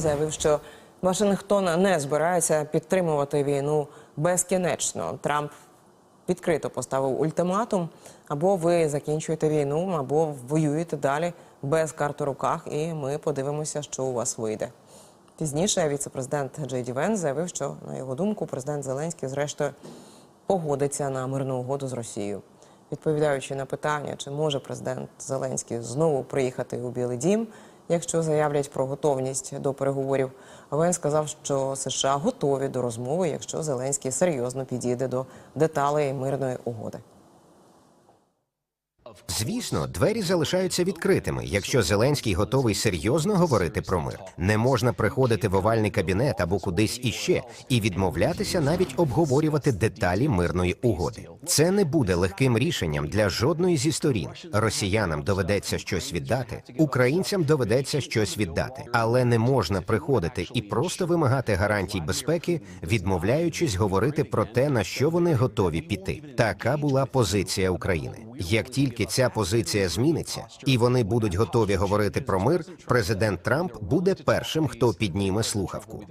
заявив, що Вашингтон не збирається підтримувати війну безкінечно. Трамп відкрито поставив ультиматум: або ви закінчуєте війну, або воюєте далі без карт у руках, і ми подивимося, що у вас вийде. Пізніше віцепрезидент Джей Ді Венс заявив, що на його думку президент Зеленський, зрештою, погодиться на мирну угоду з Росією. Відповідаючи на питання, чи може президент Зеленський знову приїхати у Білий Дім, якщо заявлять про готовність до переговорів, Він сказав, що США готові до розмови, якщо Зеленський серйозно підійде до деталей мирної угоди. Звісно, двері залишаються відкритими, якщо Зеленський готовий серйозно говорити про мир. Не можна приходити в овальний кабінет або кудись іще і відмовлятися навіть обговорювати деталі мирної угоди. Це не буде легким рішенням для жодної зі сторін. Росіянам доведеться щось віддати, українцям доведеться щось віддати, але не можна приходити і просто вимагати гарантій безпеки, відмовляючись говорити про те, на що вони готові піти. Така була позиція України. Як тільки ця позиція зміниться, і вони будуть готові говорити про мир, президент Трамп буде першим, хто підніме слухавку.